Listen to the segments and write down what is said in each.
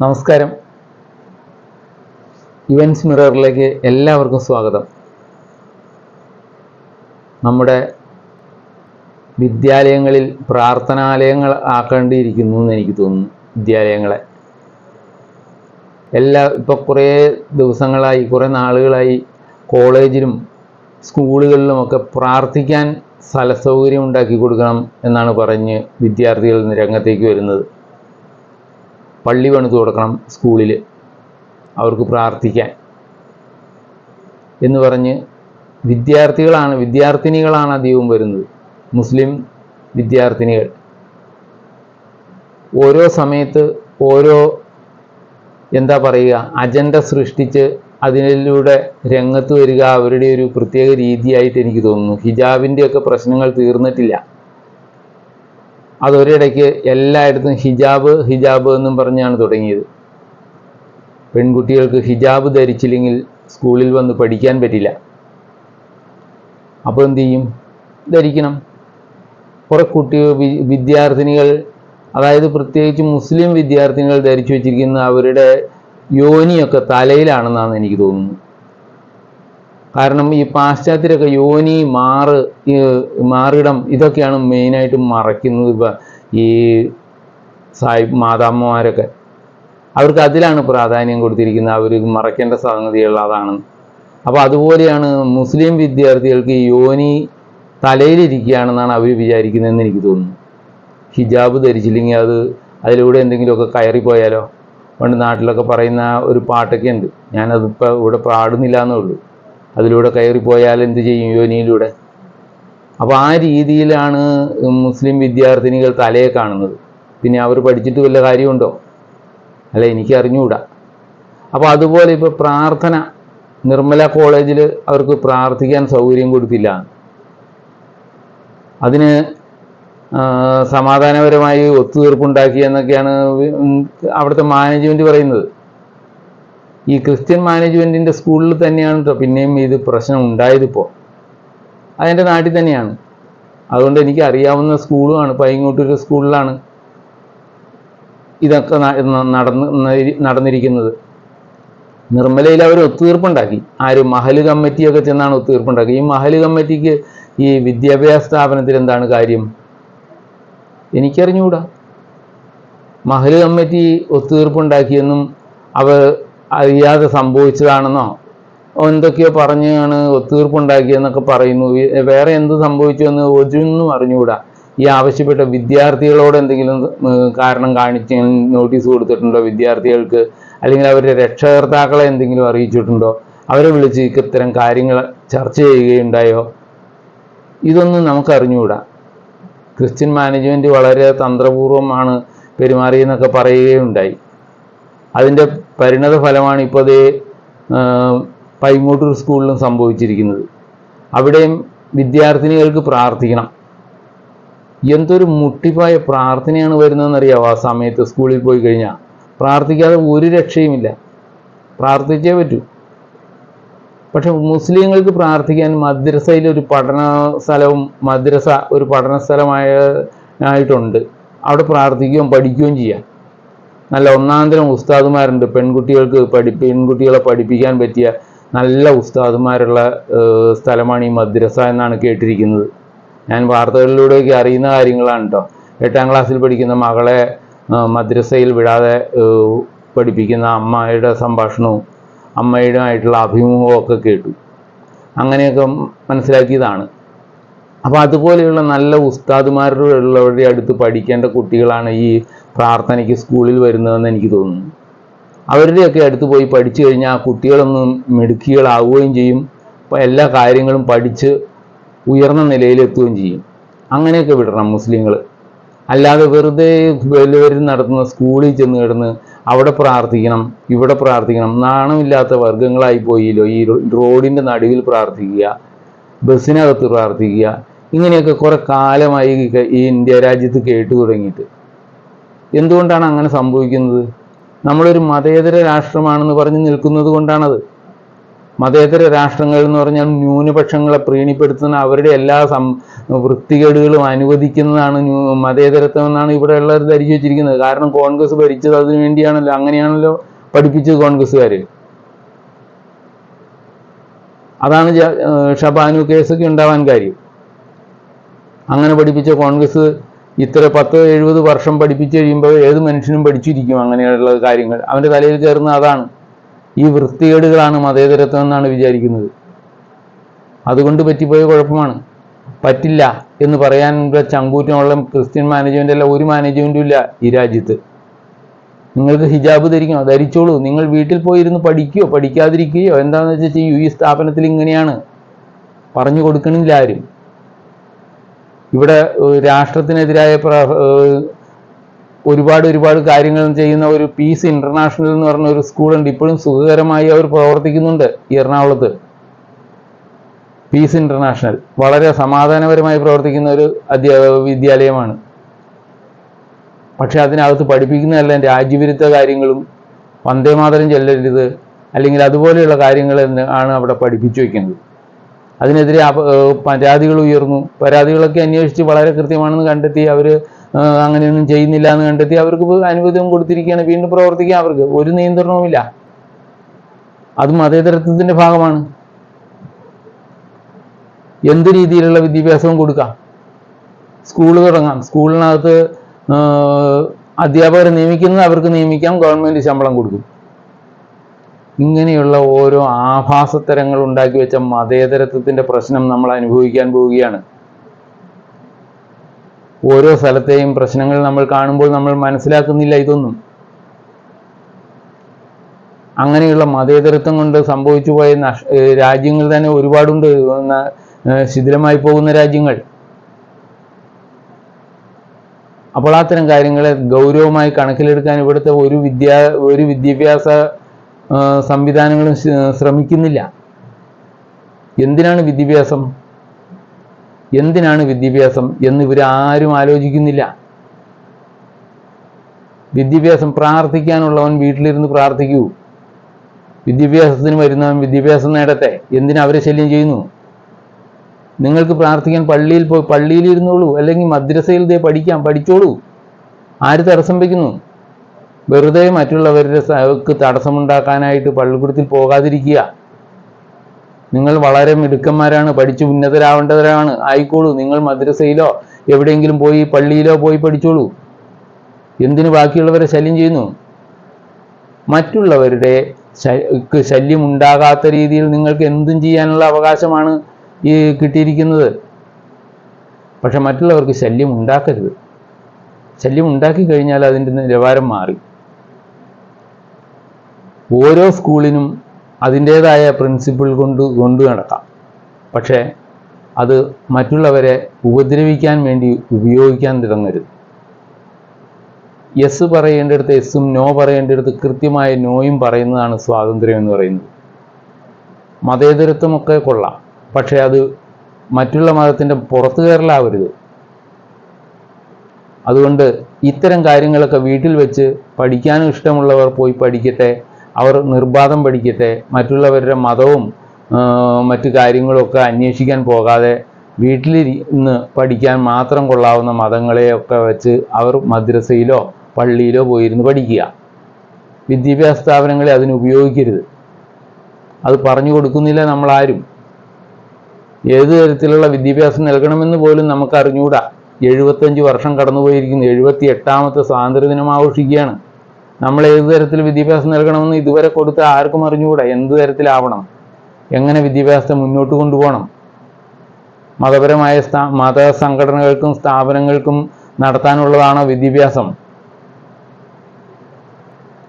നമസ്കാരം. ഇവൻസ് മിററിലേക്ക് എല്ലാവർക്കും സ്വാഗതം. നമ്മുടെ വിദ്യാലയങ്ങളിൽ പ്രാർത്ഥനാലയങ്ങൾ ആക്കേണ്ടിയിരിക്കുന്നു എന്ന് എനിക്ക് തോന്നുന്നു വിദ്യാലയങ്ങളെ. എല്ലാ ഇപ്പോൾ കുറേ ദിവസങ്ങളായി കുറേ നാളുകളായി കോളേജിലും സ്കൂളുകളിലും ഒക്കെ പ്രാർത്ഥിക്കാൻ സ്ഥല സൗകര്യം ഉണ്ടാക്കി കൊടുക്കണം എന്നാണ് പറഞ്ഞ് വിദ്യാർത്ഥികൾ രംഗത്തേക്ക് വരുന്നത്. പള്ളി പണിത് കൊടുക്കണം സ്കൂളിൽ അവർക്ക് പ്രാർത്ഥിക്കാൻ. എന്ന് പറഞ്ഞ് വിദ്യാർത്ഥികളാണ് വിദ്യാർത്ഥിനികളാണ് അധികവും വരുന്നത്. മുസ്ലിം വിദ്യാർത്ഥിനികൾ. ഓരോ സമയത്ത് ഓരോ എന്താ പറയുക അജണ്ട സൃഷ്ടിച്ച് അതിലൂടെ രംഗത്ത് വരിക അവരുടെ ഒരു പ്രത്യേക രീതിയായിട്ട് എനിക്ക് തോന്നുന്നു. ഹിജാബിന്റെയൊക്കെ പ്രശ്നങ്ങൾ തീർന്നിട്ടില്ല. അതൊരിടയ്ക്ക് എല്ലായിടത്തും ഹിജാബ് ഹിജാബ് എന്നും പറഞ്ഞാണ് തുടങ്ങിയത്. പെൺകുട്ടികൾക്ക് ഹിജാബ് ധരിച്ചില്ലെങ്കിൽ സ്കൂളിൽ വന്ന് പഠിക്കാൻ പറ്റില്ല. അപ്പോൾ എന്ത് ചെയ്യും? ധരിക്കണം. കുറേ കുട്ടി വിദ്യാർത്ഥിനികൾ അതായത് പ്രത്യേകിച്ച് മുസ്ലിം വിദ്യാർത്ഥിനികൾ ധരിച്ചു വെച്ചിരിക്കുന്ന അവരുടെ യോനിയൊക്കെ തലയിലാണെന്നാണ് എനിക്ക് തോന്നുന്നത്. കാരണം ഈ പാശ്ചാത്യരൊക്കെ യോനി മാറ് മാറിടം ഇതൊക്കെയാണ് മെയിനായിട്ട് മറയ്ക്കുന്നത് ഇപ്പം ഈ സാഹിബ് മാതാമ്മമാരൊക്കെ. അവർക്ക് അതിലാണ് പ്രാധാന്യം കൊടുത്തിരിക്കുന്നത്. അവർ മറയ്ക്കേണ്ട സംഗതികൾ അതാണ്. അപ്പോൾ അതുപോലെയാണ് മുസ്ലിം വിദ്യാർത്ഥികൾക്ക് യോനി തലയിലിരിക്കുകയാണെന്നാണ് അവർ വിചാരിക്കുന്നതെന്ന് എനിക്ക് തോന്നുന്നു. ഹിജാബ് ധരിച്ചില്ലെങ്കിൽ അത് അതിലൂടെ എന്തെങ്കിലുമൊക്കെ കയറിപ്പോയാലോ? പണ്ട് നാട്ടിലൊക്കെ പറയുന്ന ഒരു പാട്ടൊക്കെ ഉണ്ട്. ഞാനതിപ്പോൾ ഇവിടെ പാടുന്നില്ല എന്നേ ഉള്ളൂ. അതിലൂടെ കയറിപ്പോയാൽ എന്ത് ചെയ്യും യോനിയിലൂടെ? അപ്പോൾ ആ രീതിയിലാണ് മുസ്ലിം വിദ്യാർത്ഥിനികൾ തലയെ കാണുന്നത്. പിന്നെ അവർ പഠിച്ചിട്ട് വല്ല കാര്യമുണ്ടോ? അല്ല എനിക്ക് അറിഞ്ഞുകൂടാ അപ്പോൾ അതുപോലെ ഇപ്പോൾ പ്രാർത്ഥന നിർമ്മല കോളേജിൽ അവർക്ക് പ്രാർത്ഥിക്കാൻ സൗകര്യം കൊടുത്തില്ല. അതിന് സമാധാനപരമായി ഒത്തുതീർപ്പുണ്ടാക്കി എന്നൊക്കെയാണ് അവിടുത്തെ മാനേജ്മെന്റ് പറയുന്നത്. ഈ ക്രിസ്ത്യൻ മാനേജ്മെന്റിന്റെ സ്കൂളിൽ തന്നെയാണ് കേട്ടോ പിന്നെയും ഇത് പ്രശ്നം ഉണ്ടായതിപ്പോൾ അതെന്റെ നാട്ടിൽ തന്നെയാണ്. അതുകൊണ്ട് എനിക്ക് അറിയാവുന്ന സ്കൂളുമാണ് പൈങ്ങോട്ടൂർ സ്കൂളിലാണ് ഇതൊക്കെ നടന്ന് നടന്നിരിക്കുന്നത്. നിർമ്മലയിൽ അവർ ഒത്തുതീർപ്പുണ്ടാക്കി. ആര് മഹൽ കമ്മിറ്റിയൊക്കെ ചെന്നാണ് ഒത്തുതീർപ്പുണ്ടാക്കി. ഈ മഹൽ കമ്മിറ്റിക്ക് ഈ വിദ്യാഭ്യാസ സ്ഥാപനത്തിൽ എന്താണ് കാര്യം? എനിക്കറിഞ്ഞുകൂടാ മഹൽ കമ്മിറ്റി ഒത്തുതീർപ്പുണ്ടാക്കിയെന്നും അവർ അറിയാതെ സംഭവിച്ചതാണെന്നോ? എന്തൊക്കെയോ പറഞ്ഞാണ് ഒത്തുതീർപ്പുണ്ടാക്കിയെന്നൊക്കെ പറയുന്നു. വേറെ എന്ത് സംഭവിച്ചു എന്ന് ഒന്നും അറിഞ്ഞുകൂടാ. ഈ ആവശ്യപ്പെട്ട വിദ്യാർത്ഥികളോട് എന്തെങ്കിലും കാരണം കാണിച്ച് നോട്ടീസ് കൊടുത്തിട്ടുണ്ടോ വിദ്യാർത്ഥികൾക്ക്? അല്ലെങ്കിൽ അവരുടെ രക്ഷകർത്താക്കളെ എന്തെങ്കിലും അറിയിച്ചിട്ടുണ്ടോ? അവരെ വിളിച്ച് ഇത്തരം കാര്യങ്ങൾ ചർച്ച ചെയ്യുകയുണ്ടായോ? ഇതൊന്നും നമുക്ക് അറിഞ്ഞുകൂടാ ക്രിസ്ത്യൻ മാനേജ്മെന്റ് വളരെ തന്ത്രപൂർവമാണ് പെരുമാറിയെന്നൊക്കെ പറയുകയുണ്ടായി. അതിന്റെ പരിണത ഫലമാണ് ഇപ്പോൾ അതേ പൈങ്ങോട്ടൂർ സ്കൂളിലും സംഭവിച്ചിരിക്കുന്നത്. അവിടെയും വിദ്യാർത്ഥിനികൾക്ക് പ്രാർത്ഥിക്കണം. എന്തൊരു മുട്ടിപ്പായ പ്രാർത്ഥനയാണ് വരുന്നതെന്നറിയാവോ ആ സമയത്ത് സ്കൂളിൽ പോയി കഴിഞ്ഞാൽ? പ്രാർത്ഥിക്കാതെ ഒരു രക്ഷയുമില്ല. പ്രാർത്ഥിച്ചേ പറ്റൂ. പക്ഷെ മുസ്ലിങ്ങൾക്ക് പ്രാർത്ഥിക്കാൻ മദ്രസയിൽ ഒരു പഠന സ്ഥലവും മദ്രസ ഒരു പഠന സ്ഥലമായ ആയിട്ടുണ്ട്. അവിടെ പ്രാർത്ഥിക്കുകയും പഠിക്കുകയും ചെയ്യാം. നല്ല ഒന്നാന്തരം ഉസ്താദുമാരുണ്ട്. പെൺകുട്ടികൾക്ക് പഠി പെൺകുട്ടികളെ പഠിപ്പിക്കാൻ പറ്റിയ നല്ല ഉസ്താദുമാരുള്ള സ്ഥലമാണ് ഈ മദ്രസ എന്നാണ് കേട്ടിരിക്കുന്നത്. ഞാൻ വാർത്തകളിലൂടെയൊക്കെ അറിയുന്ന കാര്യങ്ങളാണ് കേട്ടോ എട്ടാം ക്ലാസ്സിൽ പഠിക്കുന്ന മകളെ മദ്രസയിൽ വിടാതെ പഠിപ്പിക്കുന്ന അമ്മയുടെ സംഭാഷണവും അമ്മയുടെ ആയിട്ടുള്ള അഭിമുഖവും ഒക്കെ കേട്ടു. അങ്ങനെയൊക്കെ മനസ്സിലാക്കിയതാണ്. അപ്പോൾ അതുപോലെയുള്ള നല്ല ഉസ്താദുമാരുടെ ഉസ്താദുമാരുള്ളവരുടെ അടുത്ത് പഠിക്കേണ്ട കുട്ടികളാണ് ഈ പ്രാർത്ഥനയ്ക്ക് സ്കൂളിൽ വരുന്നതെന്ന് എനിക്ക് തോന്നുന്നു. അവരുടെയൊക്കെ അടുത്ത് പോയി പഠിച്ചു കഴിഞ്ഞാൽ ആ കുട്ടികളൊന്നും മിടുക്കികളാവുകയും ചെയ്യും. എല്ലാ കാര്യങ്ങളും പഠിച്ച് ഉയർന്ന നിലയിലെത്തുകയും ചെയ്യും. അങ്ങനെയൊക്കെ വിടണം മുസ്ലിങ്ങൾ. അല്ലാതെ വെറുതെ വലിയവരിൽ നടത്തുന്ന സ്കൂളിൽ ചെന്ന് കിടന്ന് അവിടെ പ്രാർത്ഥിക്കണം ഇവിടെ പ്രാർത്ഥിക്കണം നാണമില്ലാത്ത വർഗങ്ങളായി പോയില്ലോ ഈ റോഡിന്റെ നടുവിൽ പ്രാർത്ഥിക്കുക. ബസ്സിനകത്ത് പ്രാർത്ഥിക്കുക. ഇങ്ങനെയൊക്കെ കുറെ കാലമായി ഈ ഇന്ത്യ രാജ്യത്ത് കേട്ടു തുടങ്ങിയിട്ട്. എന്തുകൊണ്ടാണ് അങ്ങനെ സംഭവിക്കുന്നത്? നമ്മളൊരു മതേതര രാഷ്ട്രമാണെന്ന് പറഞ്ഞ് നിൽക്കുന്നത് കൊണ്ടാണത്. മതേതര രാഷ്ട്രങ്ങൾ എന്ന് പറഞ്ഞാൽ ന്യൂനപക്ഷങ്ങളെ പ്രീണിപ്പെടുത്തുന്ന അവരുടെ എല്ലാ സം വൃത്തികേടുകളും അനുവദിക്കുന്നതാണ് ന്യൂ- മതേതരത്വം എന്നാണ് ഇവിടെ ഉള്ളവർ ധരിച്ചു വെച്ചിരിക്കുന്നത്. കാരണം കോൺഗ്രസ് ഭരിച്ചത് അതിനു വേണ്ടിയാണല്ലോ അങ്ങനെയാണല്ലോ പഠിപ്പിച്ചത് കോൺഗ്രസ്സുകാർ അതാണ് ഷബാനു കേസൊക്കെ ഉണ്ടാവാൻ കാര്യം. അങ്ങനെ പഠിപ്പിച്ച കോൺഗ്രസ് ഇത്ര പത്ത് എഴുപത് വർഷം പഠിപ്പിച്ച് കഴിയുമ്പോൾ ഏത് മനുഷ്യനും പഠിച്ചിരിക്കും അങ്ങനെയുള്ള കാര്യങ്ങൾ. അവന്റെ തലയിൽ കയറുന്ന അതാണ്. ഈ വൃത്തികേടുകളാണ് മതേതരത്വം എന്നാണ് വിചാരിക്കുന്നത്. അതുകൊണ്ട് പറ്റിപ്പോയ കുഴപ്പമാണ്. പറ്റില്ല എന്ന് പറയാനുള്ള ചങ്കൂറ്റമുള്ള ക്രിസ്ത്യൻ മാനേജ്മെന്റ് അല്ല ഒരു മാനേജ്മെന്റും ഇല്ല ഈ രാജ്യത്ത്. നിങ്ങൾക്ക് ഹിജാബ് ധരിക്കണോ ധരിച്ചോളൂ. നിങ്ങൾ വീട്ടിൽ പോയിരുന്ന് പഠിക്കുകയോ പഠിക്കാതിരിക്കുകയോ എന്താണെന്ന് വെച്ചാൽ ചെയ്യൂ ഈ സ്ഥാപനത്തിൽ ഇങ്ങനെയാണ് പറഞ്ഞു കൊടുക്കണില്ല ആരും. ഇവിടെ രാഷ്ട്രത്തിനെതിരായ ഒരുപാട് ഒരുപാട് കാര്യങ്ങൾ ചെയ്യുന്ന ഒരു പീസ് ഇന്റർനാഷണൽ എന്ന് പറഞ്ഞ ഒരു സ്കൂളുണ്ട്. ഇപ്പോഴും സുഖകരമായി അവർ പ്രവർത്തിക്കുന്നുണ്ട് എറണാകുളത്ത്. പീസ് ഇന്റർനാഷണൽ വളരെ സമാധാനപരമായി പ്രവർത്തിക്കുന്ന ഒരു അധ്യാപക വിദ്യാലയമാണ്. പക്ഷെ അതിനകത്ത് പഠിപ്പിക്കുന്നതെല്ലാം രാജ്യവിരുദ്ധ കാര്യങ്ങളും വന്ദേമാതരം ചെല്ലരുത് അല്ലെങ്കിൽ അതുപോലെയുള്ള കാര്യങ്ങൾ ആണ് അവിടെ പഠിപ്പിച്ചു വയ്ക്കുന്നത് അതിനെതിരെ പരാതികൾ ഉയർന്നു. പരാതികളൊക്കെ അന്വേഷിച്ച് വളരെ കൃത്യമാണെന്ന് കണ്ടെത്തി അവർ അങ്ങനെയൊന്നും ചെയ്യുന്നില്ല എന്ന് കണ്ടെത്തി അവർക്ക് അനുവദം കൊടുത്തിരിക്കുകയാണ്. വീണ്ടും പ്രവർത്തിക്കാൻ അവർക്ക്. ഒരു നിയന്ത്രണവുമില്ല അത് മതേതരത്വത്തിന്റെ ഭാഗമാണ്. എന്ത് രീതിയിലുള്ള വിദ്യാഭ്യാസവും കൊടുക്കാം? സ്കൂൾ തുടങ്ങാം. സ്കൂളിനകത്ത് അധ്യാപകരെ നിയമിക്കുന്നത് അവർക്ക് നിയമിക്കാം ഗവൺമെന്റ് ശമ്പളം കൊടുക്കും. ഇങ്ങനെയുള്ള ഓരോ ആഭാസത്തരങ്ങൾ ഉണ്ടാക്കി വെച്ച മതേതരത്വത്തിന്റെ പ്രശ്നം നമ്മൾ അനുഭവിക്കാൻ പോവുകയാണ്. ഓരോ സ്ഥലത്തെയും പ്രശ്നങ്ങൾ നമ്മൾ കാണുമ്പോൾ നമ്മൾ മനസ്സിലാക്കുന്നില്ല ഇതൊന്നും. അങ്ങനെയുള്ള മതേതരത്വം കൊണ്ട് സംഭവിച്ചു പോയ രാജ്യങ്ങൾ തന്നെ ഒരുപാടുണ്ട്. ശിഥിലമായി പോകുന്ന രാജ്യങ്ങൾ. അപ്പോൾ അത്തരം കാര്യങ്ങളെ ഗൗരവമായി കണക്കിലെടുക്കാൻ ഇവിടുത്തെ ഒരു വിദ്യാ ഒരു വിദ്യാഭ്യാസ സംവിധാനങ്ങളും ശ്രമിക്കുന്നില്ല. എന്തിനാണ് വിദ്യാഭ്യാസം? എന്തിനാണ് വിദ്യാഭ്യാസം എന്ന് ഇവർ ആരും ആലോചിക്കുന്നില്ല. വിദ്യാഭ്യാസം പ്രാർത്ഥിക്കാനുള്ളവൻ വീട്ടിലിരുന്ന് പ്രാർത്ഥിക്കൂ. വിദ്യാഭ്യാസത്തിന് വരുന്നവൻ വിദ്യാഭ്യാസം നേടട്ടെ. എന്തിനാ അവരെ ശല്യം ചെയ്യുന്നു? നിങ്ങൾക്ക് പ്രാർത്ഥിക്കാൻ പള്ളിയിൽ പോയി പള്ളിയിൽ ഇരുന്നോളൂ അല്ലെങ്കിൽ മദ്രസയിൽ ദേ പഠിക്കാം പഠിച്ചോളൂ. ആര് തടസ്സം വയ്ക്കുന്നു? വെറുതെ മറ്റുള്ളവരുടെ തടസ്സമുണ്ടാക്കാനായിട്ട് പള്ളിക്കൂടത്തിൽ പോകാതിരിക്കുക. നിങ്ങൾ വളരെ മിടുക്കന്മാരാണ് പഠിച്ച് ഉന്നതരാവേണ്ടവരാണ്. ആയിക്കോളൂ. നിങ്ങൾ മദ്രസയിലോ എവിടെയെങ്കിലും പോയി പള്ളിയിലോ പോയി പഠിച്ചോളൂ. എന്തിനു ബാക്കിയുള്ളവരെ ശല്യം ചെയ്യുന്നു? മറ്റുള്ളവരുടെ ശല്യം ഉണ്ടാകാത്ത രീതിയിൽ നിങ്ങൾക്ക് എന്തും ചെയ്യാനുള്ള അവകാശമാണ്. ഈ കിട്ടിയിരിക്കുന്നത്. പക്ഷെ മറ്റുള്ളവർക്ക് ശല്യം ഉണ്ടാക്കരുത്. ശല്യം ഉണ്ടാക്കി കഴിഞ്ഞാൽ അതിന്റെ നിലവാരം മാറി. ഓരോ സ്കൂളിനും അതിന്റേതായ പ്രിൻസിപ്പിൾ കൊണ്ട് കൊണ്ടു നടക്കാം. പക്ഷേ അത് മറ്റുള്ളവരെ ഉപദ്രവിക്കാൻ വേണ്ടി ഉപയോഗിക്കാൻ തുടങ്ങരുത്. യെസ് പറയേണ്ടടുത്ത് യെസ്സും നോ പറയേണ്ടടുത്ത് കൃത്യമായ നോയും പറയുന്നതാണ് സ്വാതന്ത്ര്യം എന്ന് പറയുന്നത്. മതേതരത്വമൊക്കെ കൊള്ളാം. പക്ഷേ അത് മറ്റുള്ള മതത്തിന്റെ പുറത്തു കയറലാവരുത് അതുകൊണ്ട് ഇത്തരം കാര്യങ്ങളൊക്കെ വീട്ടിൽ വെച്ച് പഠിക്കാനും ഇഷ്ടമുള്ളവർ പോയി പഠിക്കട്ടെ അവർ നിർബാധം പഠിക്കട്ടെ മറ്റുള്ളവരുടെ മതവും മറ്റു കാര്യങ്ങളൊക്കെ അന്വേഷിക്കാൻ പോകാതെ വീട്ടിലിരുന്ന് പഠിക്കാൻ മാത്രം കൊള്ളാവുന്ന മതങ്ങളെയൊക്കെ വെച്ച് അവർ മദ്രസയിലോ പള്ളിയിലോ പോയിരുന്ന് പഠിക്കുക. വിദ്യാഭ്യാസ സ്ഥാപനങ്ങളെ അതിന് ഉപയോഗിക്കരുത്. അത് പറഞ്ഞു കൊടുക്കുന്നില്ല നമ്മളാരും. ഏത് തരത്തിലുള്ള വിദ്യാഭ്യാസം നൽകണമെന്ന് പോലും നമുക്ക് അറിഞ്ഞുകൂടാ എഴുപത്തഞ്ച് വർഷം കടന്നുപോയിരിക്കുന്നു. എഴുപത്തി എട്ടാമത്തെ സ്വാതന്ത്ര്യദിനം ആഘോഷിക്കുകയാണ്. നമ്മൾ ഏത് തരത്തിൽ വിദ്യാഭ്യാസം നൽകണമെന്ന് ഇതുവരെ കൊടുത്ത ആർക്കും അറിഞ്ഞുകൂടാ എന്ത് തരത്തിലാവണം? എങ്ങനെ വിദ്യാഭ്യാസത്തെ മുന്നോട്ട് കൊണ്ടുപോകണം? മതപരമായ സ്ഥാ മത സംഘടനകൾക്കും സ്ഥാപനങ്ങൾക്കും നടത്താനുള്ളതാണോ വിദ്യാഭ്യാസം?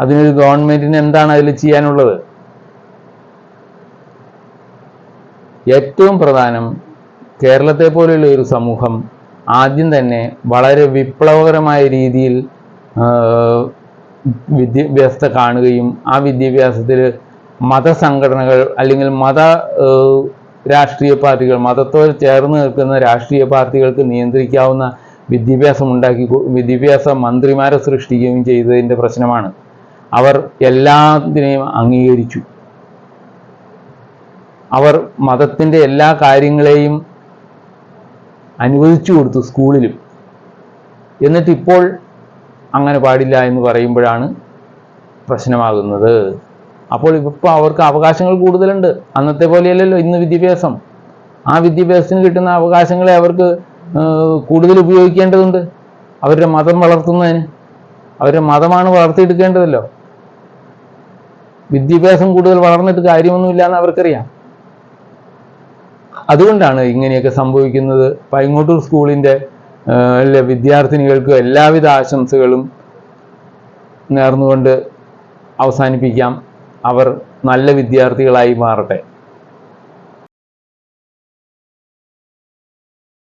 അതിനൊരു ഗവൺമെന്റിന് എന്താണ് അതിൽ ചെയ്യാനുള്ളത്? ഏറ്റവും പ്രധാനം കേരളത്തെ പോലെയുള്ള ഒരു സമൂഹം ആദ്യം തന്നെ വളരെ വിപ്ലവകരമായ രീതിയിൽ വിദ്യാഭ്യാസത്തെ കാണുകയും ആ വിദ്യാഭ്യാസത്തിൽ മതസംഘടനകൾ അല്ലെങ്കിൽ മത രാഷ്ട്രീയ പാർട്ടികൾ മതത്തോട് ചേർന്ന് നിൽക്കുന്ന രാഷ്ട്രീയ പാർട്ടികൾക്ക് നിയന്ത്രിക്കാവുന്ന വിദ്യാഭ്യാസം ഉണ്ടാക്കി വിദ്യാഭ്യാസ മന്ത്രിമാരെ സൃഷ്ടിക്കുകയും ചെയ്തതിന്റെ പ്രശ്നമാണ്. അവർ എല്ലാത്തിനെയും അംഗീകരിച്ചു. അവർ മതത്തിന്റെ എല്ലാ കാര്യങ്ങളെയും അനുവദിച്ചു കൊടുത്തു സ്കൂളിലും. എന്നിട്ട് ഇപ്പോൾ അങ്ങനെ പാടില്ല എന്ന് പറയുമ്പോഴാണ് പ്രശ്നമാകുന്നത്. അപ്പോൾ ഇപ്പോൾ അവർക്ക് അവകാശങ്ങൾ കൂടുതലുണ്ട്. അന്നത്തെ പോലെയല്ലല്ലോ ഇന്ന് വിദ്യാഭ്യാസം. ആ വിദ്യാഭ്യാസത്തിന് കിട്ടുന്ന അവകാശങ്ങളെ അവർക്ക് കൂടുതൽ ഉപയോഗിക്കേണ്ടതുണ്ട്. അവരുടെ മതം വളർത്തുന്നതിന്. അവരുടെ മതമാണ് വളർത്തിയെടുക്കേണ്ടതല്ലോ. വിദ്യാഭ്യാസം കൂടുതൽ വളർന്നിട്ട് കാര്യമൊന്നുമില്ല എന്ന് അവർക്കറിയാം. അതുകൊണ്ടാണ് ഇങ്ങനെയൊക്കെ സംഭവിക്കുന്നത്. പൈങ്ങോട്ടൂർ സ്കൂളിന്റെ വിദ്യാർത്ഥിനികൾക്ക് എല്ലാവിധ ആശംസകളും നേർന്നുകൊണ്ട് അവസാനിപ്പിക്കാം. അവർ നല്ല വിദ്യാർത്ഥികളായി മാറട്ടെ.